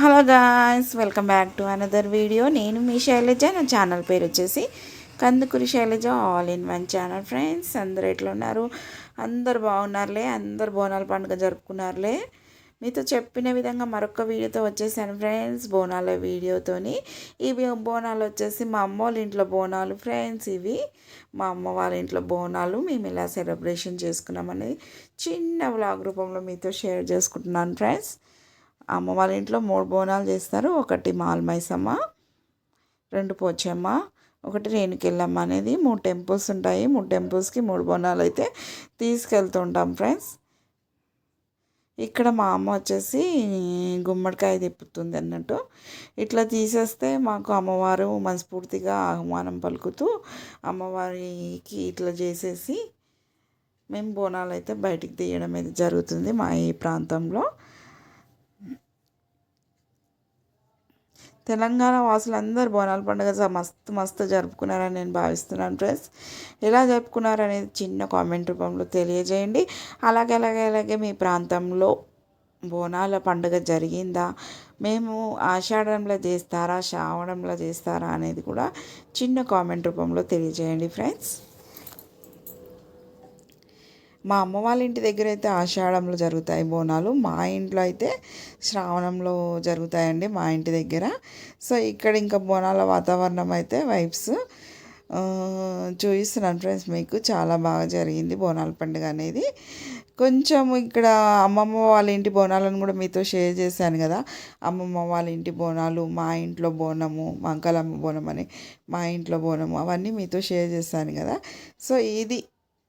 Hello guys welcome back to another video. నేను మీ శైలజ. నా ఛానల్ పేరు వచ్చేసి Kandukuri Shailaja all in one channel friends. అందరు ఎట్లా ఉన్నారు? అందరు బాగున్నారులే? అందరు బోనాల పండుగ జరుపుకున్నారులే? మీతో చెప్పిన విధంగా మరొక వీడియోతో వచ్చేసాను ఫ్రెండ్స్ బోనాల వీడియోతోని. ఇవి బోనాలు వచ్చేసి మా అమ్మ వాళ్ళ ఇంట్లో బోనాలు ఫ్రెండ్స్ ఇవి. మా అమ్మ వాళ్ళ ఇంట్లో బోనాలు మేము ఇలా సెలబ్రేషన్ చేసుకున్నామనేది చిన్న వ్లాగ్ రూపంలో మీతో షేర్ చేసుకుంటున్నాను ఫ్రెండ్స్. అమ్మ వాళ్ళ ఇంట్లో మూడు బోనాలు చేస్తారు. ఒకటి మాల్మైసమ్మ రెండు పోచమ్మ ఒకటి రేణుకెళ్ళమ్మ అనేది మూడు టెంపుల్స్ ఉంటాయి. మూడు టెంపుల్స్కి మూడు బోనాలు అయితే తీసుకెళ్తుంటాం ఫ్రెండ్స్. ఇక్కడ మా అమ్మ వచ్చేసి గుమ్మడికాయ తిప్పుతుంది అన్నట్టు. ఇట్లా తీసేస్తే మాకు అమ్మవారు మనస్ఫూర్తిగా ఆహ్వానం పలుకుతూ అమ్మవారికి ఇట్లా చేసేసి మేము బోనాలు అయితే బయటికి తీయడం అయితే జరుగుతుంది మా ఈ ప్రాంతంలో. తెలంగాణ వాసులందరూ బోనాల పండుగ మస్తు మస్తు జరుపుకున్నారని నేను భావిస్తున్నాను ఫ్రెండ్స్. ఎలా జరుపుకున్నారనేది చిన్న కామెంట్ రూపంలో తెలియజేయండి. అలాగే అలాగే అలాగే మీ ప్రాంతంలో బోనాల పండుగ జరిగిందా? మేము ఆషాఢంలో చేస్తారా శ్రావణంలో చేస్తారా అనేది కూడా చిన్న కామెంట్ రూపంలో తెలియజేయండి ఫ్రెండ్స్. మా అమ్మ వాళ్ళ ఇంటి దగ్గర అయితే ఆషాఢంలో జరుగుతాయి బోనాలు. మా ఇంట్లో అయితే శ్రావణంలో జరుగుతాయండి మా ఇంటి దగ్గర. సో ఇక్కడ ఇంకా బోనాల వాతావరణం అయితే వైబ్స్. చూపిస్తున్నాను ఫ్రెండ్స్ మీకు. చాలా బాగా జరిగింది బోనాల పండుగ అనేది. కొంచెం ఇక్కడ అమ్మమ్మ వాళ్ళ ఇంటి బోనాలను కూడా మీతో షేర్ చేశాను కదా. అమ్మమ్మ వాళ్ళ ఇంటి బోనాలు మా ఇంట్లో బోనము మా అంకలమ్మ బోనం అని మా ఇంట్లో బోనము అవన్నీ మీతో షేర్ చేశాను కదా. సో ఇది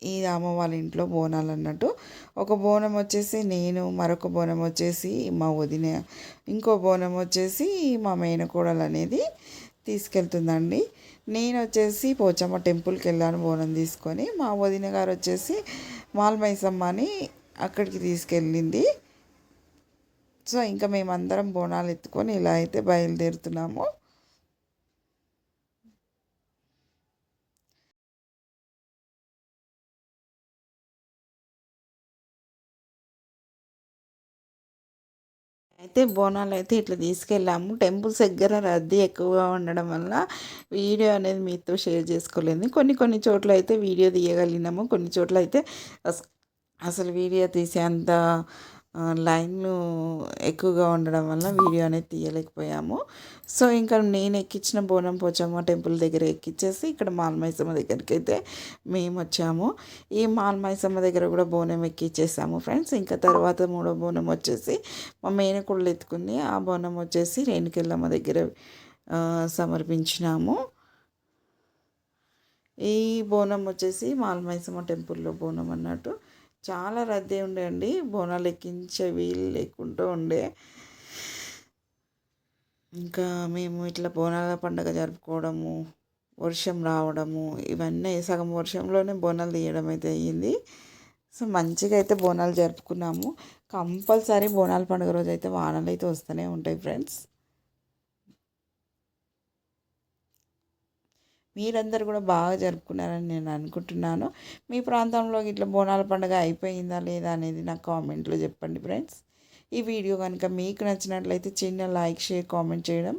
ఈ అమ్మ వాళ్ళ ఇంట్లో బోనాలు అన్నట్టు ఒక బోనం వచ్చేసి నేను మరొక బోనం వచ్చేసి మా వదిన ఇంకో బోనం వచ్చేసి మా మేనకోడలు అనేది తీసుకెళ్తుందండి. నేను వచ్చేసి పోచమ్మ టెంపుల్కి వెళ్ళాను బోనం తీసుకొని. మా వదిన గారు వచ్చేసి మాల్మైసమ్మని అక్కడికి తీసుకెళ్ళింది. సో ఇంకా మేమందరం బోనాలు ఎత్తుకొని ఇలా అయితే బయలుదేరుతున్నాము. అయితే బోనాలు అయితే ఇట్లా తీసుకెళ్ళాము. టెంపుల్స్ దగ్గర రద్దీ ఎక్కువగా ఉండడం వల్ల వీడియో అనేది మీతో షేర్ చేసుకోలేదు. కొన్ని కొన్ని చోట్ల అయితే వీడియో తీయగలిగినాము. కొన్ని చోట్ల అయితే అసలు వీడియో తీసేంత ఆ, లైన్లు ఎక్కువగా ఉండడం వల్ల వీడియో అనేది తీయలేకపోయాము. సో ఇంకా నేను ఎక్కించిన బోనం పోచమ్మ టెంపుల్ దగ్గర ఎక్కించేసి ఇక్కడ మాల్మైసమ్మ దగ్గరికి అయితే మేము వచ్చాము. ఈ మాల్మైసమ్మ దగ్గర కూడా బోనం ఎక్కించేసాము ఫ్రెండ్స్. ఇంకా తర్వాత మూడో బోనం వచ్చేసి మా మేనకోళ్ళు ఎత్తుకుంది ఆ బోనం వచ్చేసి రేణుకెళ్ళమ్మ దగ్గర సమర్పించినాము. ఈ బోనం వచ్చేసి మాల్మైసమ్మ టెంపుల్లో బోనం అన్నట్టు. చాలా రద్దీ ఉండే అండి. బోనాలు ఎక్కించే వీలు లేకుండా ఉండే. ఇంకా మేము ఇట్లా బోనాల పండుగ జరుపుకోవడము వర్షం రావడము ఇవన్నీ సగం వర్షంలోనే బోనాలు తీయడం అయితే అయ్యింది. సో మంచిగా అయితే బోనాలు జరుపుకున్నాము. కంపల్సరీ బోనాల పండుగ రోజు అయితే వానలు అయితే వస్తూనే ఉంటాయి ఫ్రెండ్స్. మీరందరూ కూడా బాగా జరుపుకున్నారని నేను అనుకుంటున్నాను మీ ప్రాంతంలో ఇట్లా బోనాల పండుగ అయిపోయిందా లేదా అనేది నాకు కామెంట్లో చెప్పండి ఫ్రెండ్స్ ఈ వీడియో కనుక మీకు నచ్చినట్లయితే చిన్న లైక్ షేర్ కామెంట్ చేయడం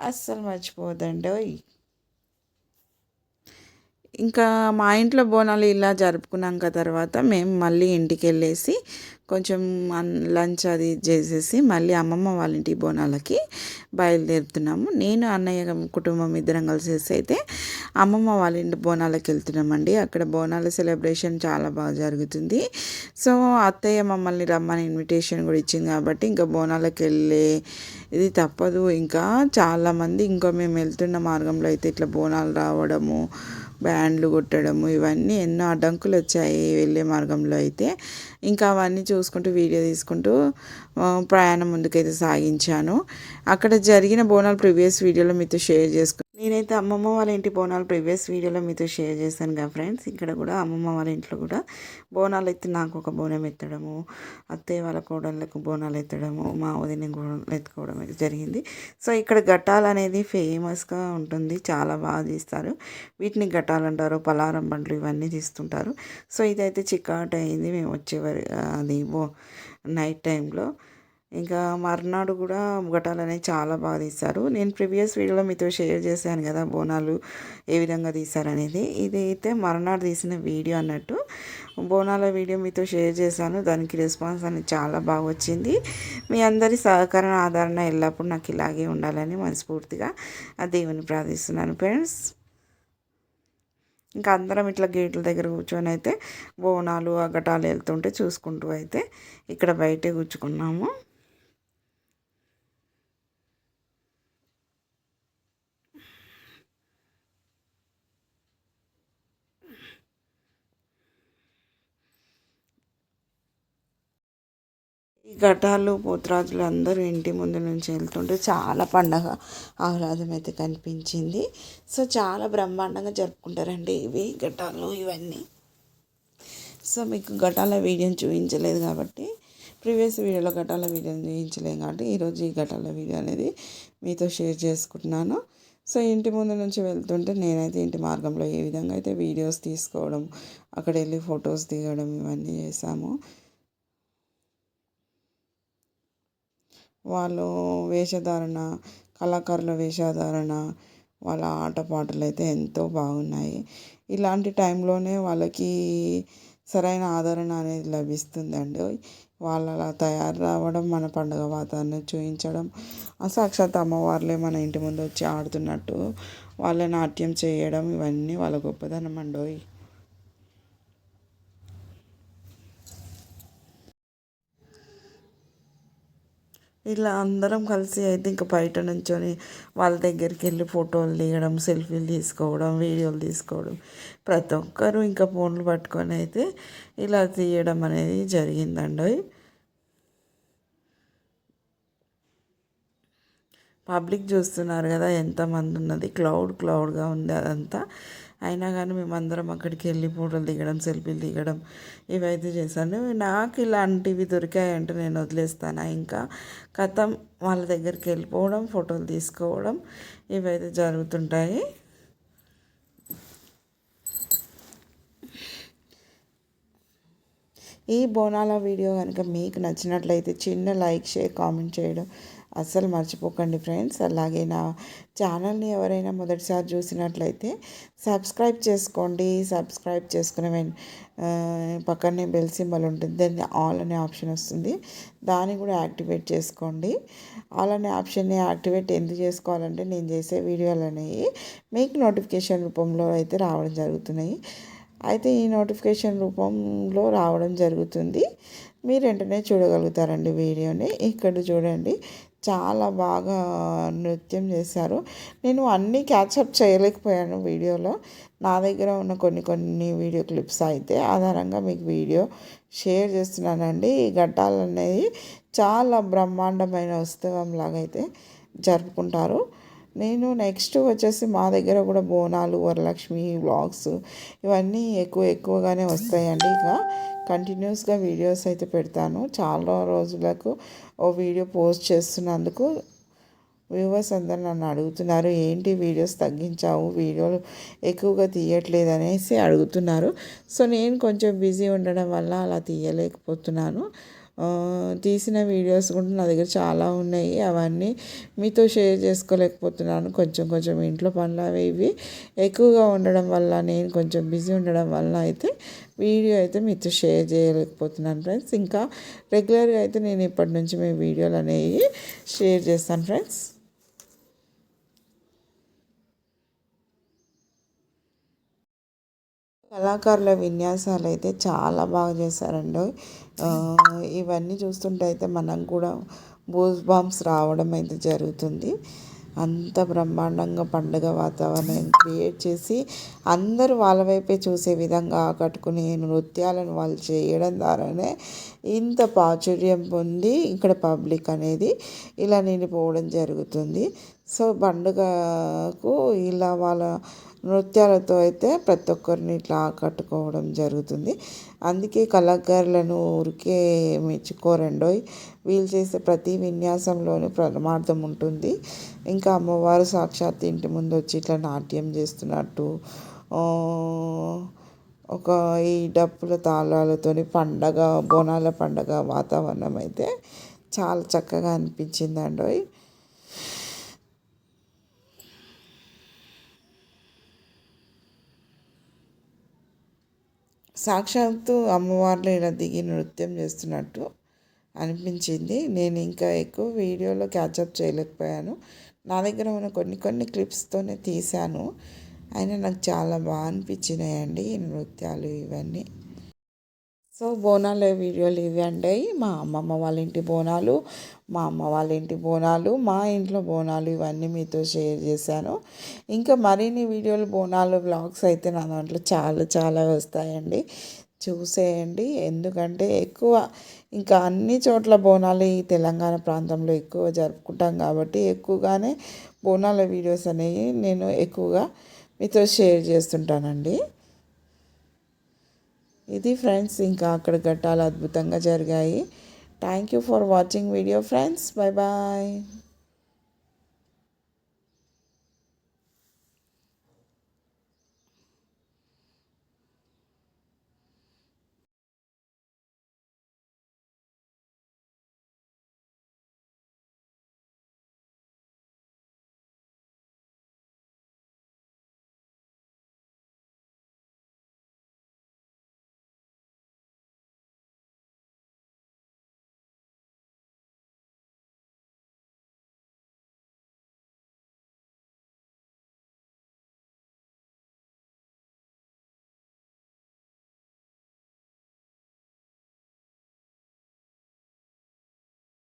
అస్సలు మర్చిపోదండి ఓయ్. ఇంకా మా ఇంట్లో బోనాలు ఇలా జరుపుకున్నాక తర్వాత మేము మళ్ళీ ఇంటికి వెళ్ళేసి కొంచెం లంచ్ అది చేసేసి మళ్ళీ అమ్మమ్మ వాళ్ళ ఇంటి బోనాలకి బయలుదేరుతున్నాము. నేను అన్నయ్య కుటుంబం ఇద్దరం కలిసేసి అయితే అమ్మమ్మ వాళ్ళ ఇంటి బోనాలకి వెళ్తున్నామండి. అక్కడ బోనాల సెలబ్రేషన్ చాలా బాగా జరుగుతుంది. సో అత్తయ్య మమ్మల్ని రమ్మని ఇన్విటేషన్ కూడా ఇచ్చింది కాబట్టి ఇంకా బోనాలకి వెళ్ళే ఇది తప్పదు. ఇంకా చాలామంది ఇంకా మేము వెళ్తున్న మార్గంలో అయితే ఇట్లా బోనాలు రావడము బ్యాండ్లు కొట్టడము ఇవన్నీ ఎన్నో అడ్డంకులు వచ్చాయి వెళ్ళే మార్గంలో అయితే. ఇంకా అవన్నీ చూసుకుంటూ వీడియో తీసుకుంటూ ప్రయాణం ముందుకైతే సాగించాను. అక్కడ జరిగిన బోనాలు ప్రీవియస్ వీడియోలో మీతో షేర్ చేసుకు నేనైతే అమ్మమ్మ వాళ్ళ ఇంటి బోనాలు ప్రీవియస్ వీడియోలో మీతో షేర్ చేశాను కదా ఫ్రెండ్స్. ఇక్కడ కూడా అమ్మమ్మ వాళ్ళ ఇంట్లో కూడా బోనాలు అయితే నాకు ఒక బోనం ఎత్తడము అత్తయ్య వాళ్ళ కోడళ్ళకు బోనాలు ఎత్తడము మా వదిన బోనాలు ఎత్తుకోవడం అయితే జరిగింది. సో ఇక్కడ ఘటాలు అనేది ఫేమస్గా ఉంటుంది. చాలా బాగా తీస్తారు. వీటిని ఘటాలు అంటారు పలారం బండ్లు ఇవన్నీ తీస్తుంటారు. సో ఇదైతే చికాట్ అయింది మేము వచ్చేవారు అది బో నైట్ టైంలో ఇంకా మర్నాడు కూడా ఘటాలు అనేవి చాలా బాగా తీశారు. నేను ప్రీవియస్ వీడియోలో మీతో షేర్ చేశాను కదా బోనాలు ఏ విధంగా తీశారనేది. ఇది అయితే మర్నాడు తీసిన వీడియో అన్నట్టు. బోనాల వీడియో మీతో షేర్ చేశాను. దానికి రెస్పాన్స్ అనేది చాలా బాగా వచ్చింది. మీ అందరి సహకరణ ఆదరణ ఎల్లప్పుడూ నాకు ఇలాగే ఉండాలని మనస్ఫూర్తిగా ఆ దేవుని ప్రార్థిస్తున్నాను. ఫ్రెండ్స్ ఇంకా అందరం ఇట్లా గేట్ల దగ్గర కూర్చొని అయితే బోనాలు అగటాలు వెళ్తుంటే చూసుకుంటూ అయితే ఇక్కడ బయటే కూర్చుకున్నాము. ఈ ఘటాలు పోతురాజులు అందరూ ఇంటి ముందు నుంచి వెళ్తుంటే చాలా పండగ ఆహ్లాదం అయితే కనిపించింది. సో చాలా బ్రహ్మాండంగా జరుపుకుంటారండి ఇవి ఘటాలు ఇవన్నీ. సో మీకు ఘటాల వీడియోని చూపించలేదు కాబట్టి ప్రీవియస్ వీడియోలో ఘటాల వీడియోని చూపించలేదు కాబట్టి ఈరోజు ఈ ఘటాల వీడియో అనేది మీతో షేర్ చేసుకుంటున్నాను. సో ఇంటి ముందు నుంచి వెళ్తుంటే నేనైతే ఇంటి మార్గంలో ఏ విధంగా అయితే వీడియోస్ తీసుకోవడం అక్కడ వెళ్ళి ఫొటోస్ దిగడం ఇవన్నీ చేసాము వాళ్ళు వేషధారణ కళాకారుల వేషధారణ వాళ్ళ ఆటపాటలు అయితే ఎంతో బాగున్నాయి. ఇలాంటి టైంలోనే వాళ్ళకి సరైన ఆదరణ అనేది లభిస్తుందండి. వాళ్ళు అలా తయారు రావడం మన పండుగ వాతావరణం చూపించడం సాక్షాత్ అమ్మవార్లే మన ఇంటి ముందు వచ్చి ఆడుతున్నట్టు వాళ్ళ నాట్యం చేయడం ఇవన్నీ వాళ్ళ గొప్పదనం అండి ఇలా అందరం కలిసి అయితే ఇంకా బయట నుంచొని వాళ్ళ దగ్గరికి వెళ్ళి ఫోటోలు దిగడం సెల్ఫీలు తీసుకోవడం వీడియోలు తీసుకోవడం. ప్రతి ఒక్కరు ఇంకా ఫోన్లు పట్టుకొని అయితే ఇలా తీయడం అనేది జరిగిందండి. పబ్లిక్ చూస్తున్నారు కదా ఎంతమంది ఉన్నది? క్లౌడ్ క్లౌడ్గా ఉంది అదంతా. అయినా కానీ మేమందరం అక్కడికి వెళ్ళి ఫోటోలు దిగడం సెల్ఫీలు దిగడం ఇవైతే చేశాను. నాకు ఇలాంటివి దొరికాయంటే నేను వదిలేస్తాను? ఇంకా కథం వాళ్ళ దగ్గరికి వెళ్ళిపోవడం ఫోటోలు తీసుకోవడం ఇవైతే జరుగుతుంటాయి. ఈ బోనాల వీడియో కనుక మీకు నచ్చినట్లయితే చిన్న లైక్ షేర్ కామెంట్ చేయడం అస్సలు మర్చిపోకండి ఫ్రెండ్స్. అలాగే నా ఛానల్ని ఎవరైనా మొదటిసారి చూసినట్లయితే సబ్స్క్రైబ్ చేసుకోండి. సబ్స్క్రైబ్ చేసుకునే పక్కనే బెల్ సింబల్ ఉంటుంది. దాన్ని ఆల్ అనే ఆప్షన్ వస్తుంది. దాన్ని కూడా యాక్టివేట్ చేసుకోండి. ఆల్ అనే ఆప్షన్ని యాక్టివేట్ ఎందుకు చేసుకోవాలంటే నేను చేసే వీడియోలు అనేవి మీకు నోటిఫికేషన్ రూపంలో అయితే రావడం జరుగుతున్నాయి. అయితే ఈ నోటిఫికేషన్ రూపంలో రావడం జరుగుతుంది. మీరు వెంటనే చూడగలుగుతారండి వీడియోని. ఇక్కడ చూడండి. చాలా బాగా నృత్యం చేశారు. నేను అన్నీ క్యాచప్ చేయలేకపోయాను వీడియోలో. నా దగ్గర ఉన్న కొన్ని కొన్ని వీడియో క్లిప్స్ అయితే ఆధారంగా మీకు వీడియో షేర్ చేస్తున్నానండి. ఈ ఘట్టాలు అనేది చాలా బ్రహ్మాండమైన ఉత్సవం లాగా అయితే జరుపుకుంటారు. నేను నెక్స్ట్ వచ్చేసి మా దగ్గర కూడా బోనాలు వరలక్ష్మి వ్లాగ్స్ ఇవన్నీ ఎక్కువ ఎక్కువగానే వస్తాయండి. ఇక కంటిన్యూస్గా వీడియోస్ అయితే పెడతాను. చాలా రోజులకు ఓ వీడియో పోస్ట్ చేస్తున్నందుకు వ్యూవర్స్ అందరు నన్ను అడుగుతున్నారు ఏంటి వీడియోస్ తగ్గించావు? వీడియోలు ఎక్కువగా తీయట్లేదు అనేసి అడుగుతున్నారు. సో నేను కొంచెం బిజీ ఉండడం వల్ల అలా తీయలేకపోతున్నాను. తీసిన వీడియోస్ కూడా నా దగ్గర చాలా ఉన్నాయి. అవన్నీ మీతో షేర్ చేసుకోలేకపోతున్నాను. కొంచెం కొంచెం ఇంట్లో పనులు అవి ఇవి ఎక్కువగా ఉండడం వల్ల నేను కొంచెం బిజీ ఉండడం వల్ల అయితే వీడియో అయితే మీతో షేర్ చేయలేకపోతున్నాను ఫ్రెండ్స్. ఇంకా రెగ్యులర్గా అయితే నేను ఇప్పటి నుంచి మీ వీడియోలు అనేవి షేర్ చేస్తాను ఫ్రెండ్స్. కళాకారుల విన్యాసాలు అయితే చాలా బాగా చేశారండి. ఇవన్నీ చూస్తుంటే అయితే మనకు కూడా బూజ్ బాంబ్స్ రావడం అయితే జరుగుతుంది. అంత బ్రహ్మాండంగా పండుగ వాతావరణం క్రియేట్ చేసి అందరూ వాళ్ళ వైపే చూసే విధంగా ఆకట్టుకునే నృత్యాలను వాళ్ళు చేయడం ద్వారానే ఇంత ప్రాచుర్యం పొంది ఇక్కడ పబ్లిక్ అనేది ఇలా నిండిపోవడం జరుగుతుంది. సో పండుగకు ఇలా వాళ్ళ నృత్యాలతో అయితే ప్రతి ఒక్కరిని ఇట్లా ఆకట్టుకోవడం జరుగుతుంది. అందుకే కళాకారులను ఊరికే మెచ్చుకోరండోయ్. వీళ్ళు చేసే ప్రతి విన్యాసంలోనూ ప్రమార్థం ఉంటుంది. ఇంకా అమ్మవారు సాక్షాత్ ఇంటి ముందు వచ్చి ఇట్లా నాట్యం చేస్తున్నట్టు ఒక ఈ డప్పుల తాళాలతోని పండగ బోనాల పండగ వాతావరణం అయితే చాలా చక్కగా అనిపించిందండి సాక్షాత్తు అమ్మవార్లు ఇలా దిగి నృత్యం చేస్తున్నట్టు అనిపించింది. నేను ఇంకా ఎక్కువ వీడియోలో క్యాచప్ చేయలేకపోయాను. నా దగ్గర ఉన్న కొన్ని కొన్ని క్లిప్స్తోనే తీశాను. అయినా నాకు చాలా బాగా అనిపించినాయండి ఈ నృత్యాలు ఇవన్నీ. సో బోనాల వీడియోలు ఇవి అండి. మా అమ్మమ్మ వాళ్ళ ఇంటి బోనాలు మా అమ్మ వాళ్ళ ఇంటి బోనాలు మా ఇంట్లో బోనాలు ఇవన్నీ మీతో షేర్ చేశాను. ఇంకా మరిన్ని వీడియోలు బోనాలు బ్లాగ్స్ అయితే నా దాంట్లో చాలా చాలా వస్తాయండి. చూసేయండి. ఎందుకంటే ఎక్కువ ఇంకా అన్ని చోట్ల బోనాలు ఈ తెలంగాణ ప్రాంతంలో ఎక్కువ జరుపుకుంటాం కాబట్టి ఎక్కువగానే బోనాల వీడియోస్ అనేవి నేను ఎక్కువగా మీతో షేర్ చేస్తుంటానండి. ఇది ఫ్రెండ్స్ ఇంకా అక్కడ ఘట్టాలు అద్భుతంగా జరిగాయి. Thank you for watching video friends bye bye